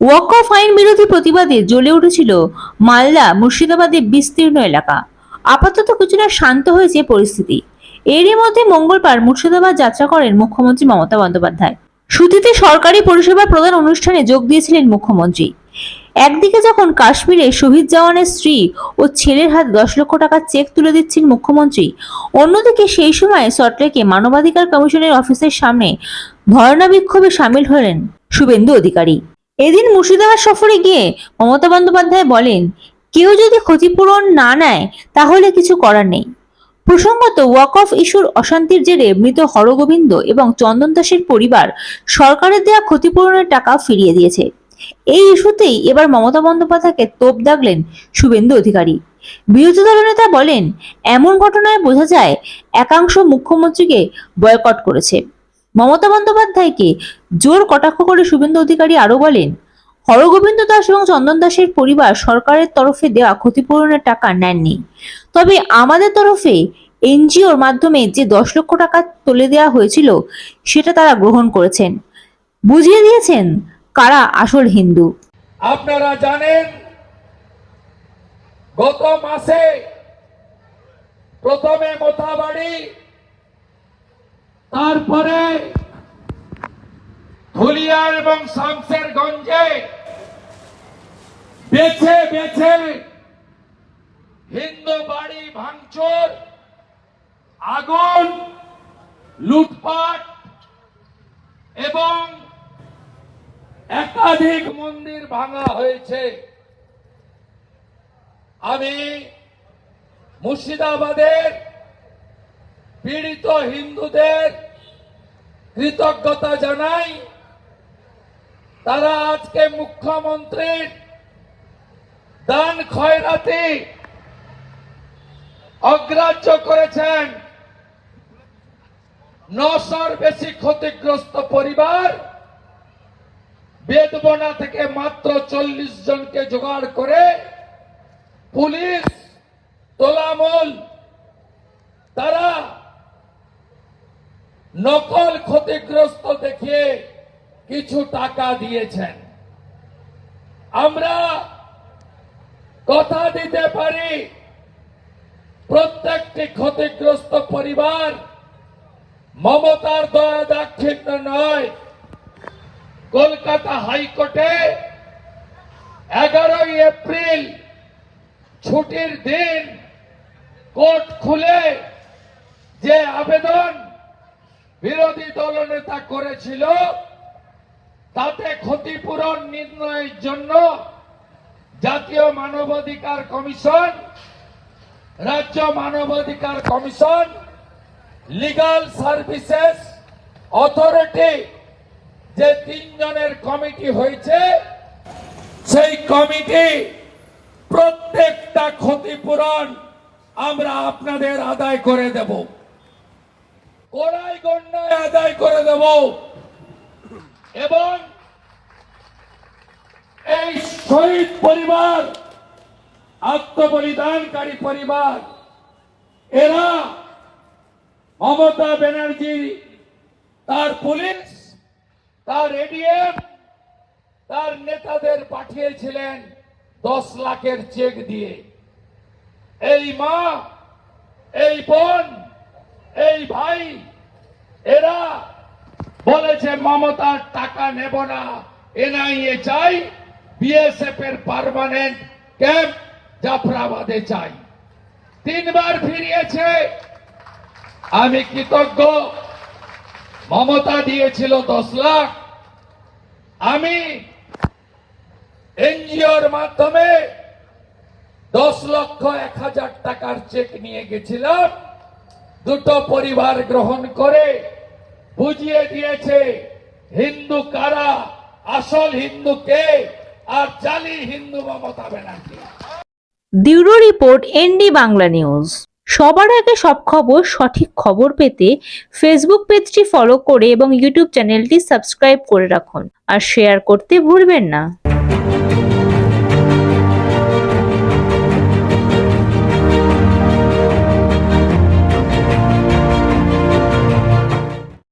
Walk of আইন বিরোধী প্রতিবাদে জ্বলে উঠেছিল মালদা মুর্শিদাবাদের বিস্তীর্ণ এলাকা। আপাতত কিছুটা শান্ত হয়েছে পরিস্থিতি। এরই মধ্যে মঙ্গলবার মুর্শিদাবাদ যাত্রা করেন মুখ্যমন্ত্রী মমতা বন্দ্যোপাধ্যায়। সুতিতে সরকারি পরিষেবা প্রদান অনুষ্ঠানে যোগ দিয়েছিলেন মুখ্যমন্ত্রী। একদিকে যখন কাশ্মীরে শহীদ জওয়ানের স্ত্রী ও ছেলের হাত দশ লক্ষ টাকার চেক তুলে দিচ্ছেন মুখ্যমন্ত্রী, অন্যদিকে সেই সময় সল্টলেকে মানবাধিকার কমিশনের অফিসের সামনে ধর্ণা বিক্ষোভে সামিল হলেন শুভেন্দু অধিকারী। এদিন মুর্শিদাবাদ সফরে গিয়ে মমতা বন্দ্যোপাধ্যায় বলেন, কেউ যদি ক্ষতিপূরণ না নেয়, তাহলে কিছু করার নেই। প্রসঙ্গত, ওয়াক অফ ইস্যুর অশান্তির জেরে মৃত হরগোবিন্দ এবং চন্দন দাসের পরিবার সরকারের দেয়া ক্ষতিপূরণের টাকা ফিরিয়ে দিয়েছে। এই ইস্যুতেই এবার মমতা বন্দ্যোপাধ্যায়কে তোপ দাগলেন শুভেন্দু অধিকারী। বিরোধী দলনেতা বলেন, এমন ঘটনায় বোঝা যায়, একাংশ মুখ্যমন্ত্রীকে বয়কট করেছে। মমতা বন্দ্যোপাধ্যায়কে জোর কটাক্ষ করে শুভেন্দু অধিকারী আরও বলেন, হরগোবিন্দ দাস এবং চন্দন দাসের পরিবার সরকারের তরফে দেওয়া ক্ষতিপূরণের টাকা নেননি। তবে আমাদের তরফে এনজিওর মাধ্যমে যে দশ লক্ষ টাকা তুলে দেওয়া হয়েছিল, সেটা তারা গ্রহণ করেছেন। বুঝিয়ে দিয়েছেন কারা আসল হিন্দু। আপনারা জানেন, গত মাসে প্রথমে মোথাবাড়ি তারপরে ধুলিয়ার এবং শামসেরগঞ্জে বেছে বেছে হিন্দু বাড়ি ভাঙচুর, আগুন, লুটপাট এবং একাধিক মন্দির ভাঙা হয়েছে। আমি মুর্শিদাবাদের পীড়িত হিন্দুদের কৃতজ্ঞতা জানাই তারা আজকে মুখ্যমন্ত্রীর দান খয়রাতি অগ্রাহ্য করেছেন। নশোর বেশি ক্ষতিগ্রস্ত পরিবার বেদবনা থেকে মাত্র চল্লিশ জনকে জোগাড় করে পুলিশ তোলামূল তারা নকল ক্ষতিগ্রস্ত দেখিয়ে কিছু টাকা দিয়েছেন। আমরা কথা দিতে পারি, প্রত্যেকটি ক্ষতিগ্রস্ত পরিবার মমতার দয়া দাক্ষিণ্য নয়। কলকাতা হাইকোর্টে এগারোই এপ্রিল ছুটির দিন কোর্ট খুলে যে আবেদন বিরোধী দলনেতা করেছিল, তাতে ক্ষতিপূরণ নির্ণয়ের জন্য জাতীয় মানবাধিকার কমিশন, রাজ্য মানবাধিকার কমিশন লিগাল সার্ভিসেস অথরিটি যে তিনজনের কমিটি হয়েছে, সেই কমিটি প্রত্যেকটা ক্ষতিপূরণ আমরা আপনাদের আদায় করে দেব। কোড়াই গন্ডায় আদায় করে দেব। এবং এই শহীদ পরিবার, আত্মবলিদানকারী পরিবার, এরা মমতা ব্যানার্জি, তার পুলিশ, তার এডিএম, তার নেতাদের পাঠিয়েছিলেন দশ লাখের চেক দিয়ে। এই মা, এই বোন এই ভাই, এরা বলেছে মমতার টাকা নেব না। এনআইএ চাই, বিএসএফ এর পার্মানেন্ট ক্যাম্প জাফরাবাদে চাই। তিনবার ফিরিয়েছে। আমি কৃতজ্ঞ। মমতা দিয়েছিল দশ লাখ। আমি এনজিওর মাধ্যমে দশ লক্ষ এক হাজার টাকার চেক নিয়ে গেছিলাম। দুটো পরিবার গ্রহণ করে বুঝিয়ে দিয়েছে, হিন্দু কারা, আসল হিন্দু কে, আর জালি Hindu Mamata Banerjee. Bureau report, ND Bangla news. সবার আগে সব খবর, সঠিক খবর পেতে ফেসবুক পেজটি ফলো করে এবং ইউটিউব চ্যানেলটি সাবস্ক্রাইব করে রাখুন। আর শেয়ার করতে ভুলবেন না।